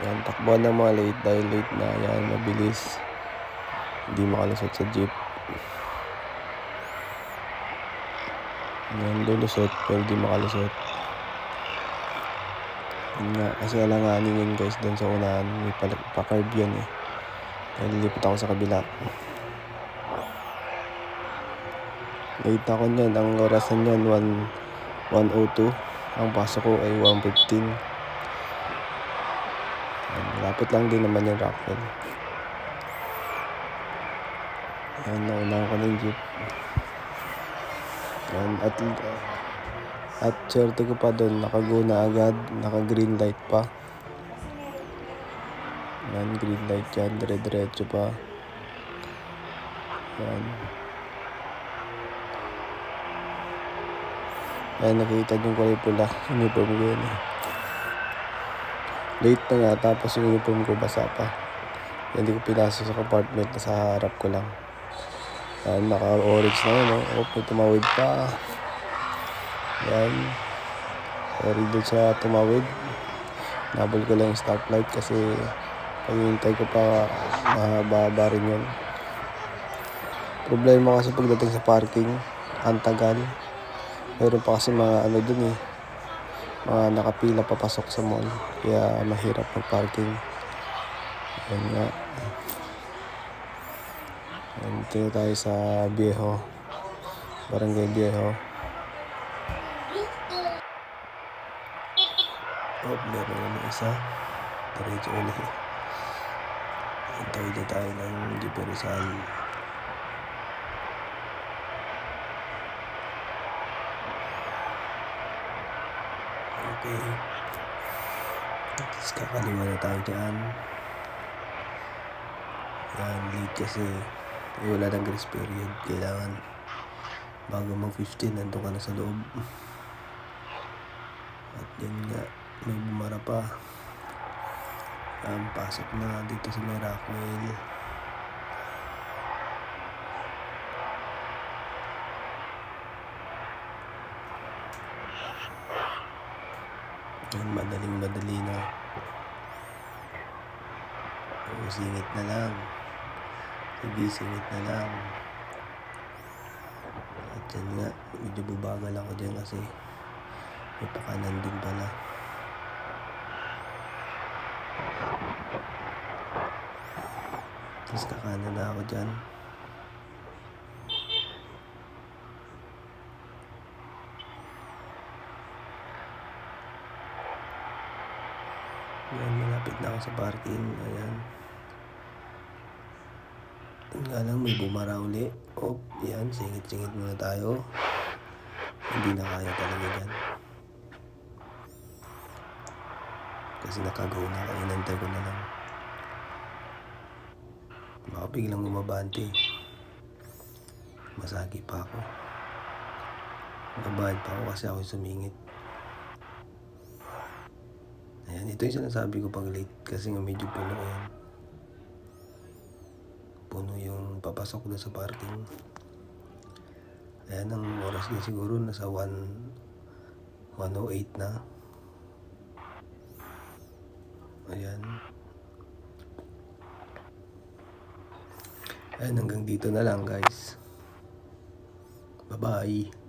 Yan, takbuhan ng mga late dahil late na. Yan, mabilis. Hindi makalusot sa jeep. Yan, lulusot pero di makalusot. Yun nga, kasi alanganin yun guys doon sa unahan. May pa-curb yan eh. Kaya lilipot ako sa kabila. Late ako niyan. Ang orasan niyan, 1, 1.02. Ang pasok ko ay 1.15. Yan, Malapit lang din naman yung Rockwell. Yan, naunahan ko na yung jeep. Yan, at, at swerte ko pa doon, nakaguna agad, naka-green light pa. Yan, green light yan, dire-diretso pa. Yan. Yan, nakita niyo yung pula, uniform ko yun eh. Late na nga, tapos yung uniform ko basa pa. Hindi ko pinasok sa compartment, nasa harap ko lang. Yan, naka-orange na yun, oh. Oh, may tumawid pa. Yan. Sorry doon sa tumawid. Nabol ko lang yung stoplight kasi paghihintay ko pa mahaba rin yun. Problema kasi pagdating sa parking, ang tagal. Meron pa kasi mga ano dun eh, mga nakapila papasok sa mall. Kaya mahirap mag-parking. Yan nga. Tingin tayo sa Viejo. Barangay Viejo. Oh, meron naman isa. Diretso ulit. Hintay na tayo ng Jeep Okay. Tapos kakaliwa na tayo dyan. Yan, late kasi. Eh, wala nang grace period. Kailangan bago mag 15, nandun ka na sa loob. At yun nga, may bumara pa. Ang pasok na dito sa may Rockwell. Yan, madaling madali na. O, singit na lang. Sige, singit na lang. At yan nga, medyo bubagal ako dyan kasi may pakanan din pala. Tapos kakanan na ako dyan. Yan, malapit na ako sa parking. Ayan. Yun nga lang, may bumara uli. Oh, yan, singit-singit muna tayo. Hindi na kaya talaga dyan. Kasi nakagaw na ako, inantay ko na lang. Baka biglang umabante. Masagi pa ako. Nabayad pa ako kasi ako sumingit. Ayan, ito yung sinasabi ko pag late kasi nga medyo puno yan. Puno yung papasok na sa parking. Ayan, ang oras niya siguro nasa 1, 108 na. Ayan. Ayan, hanggang dito na lang guys. Bye-bye.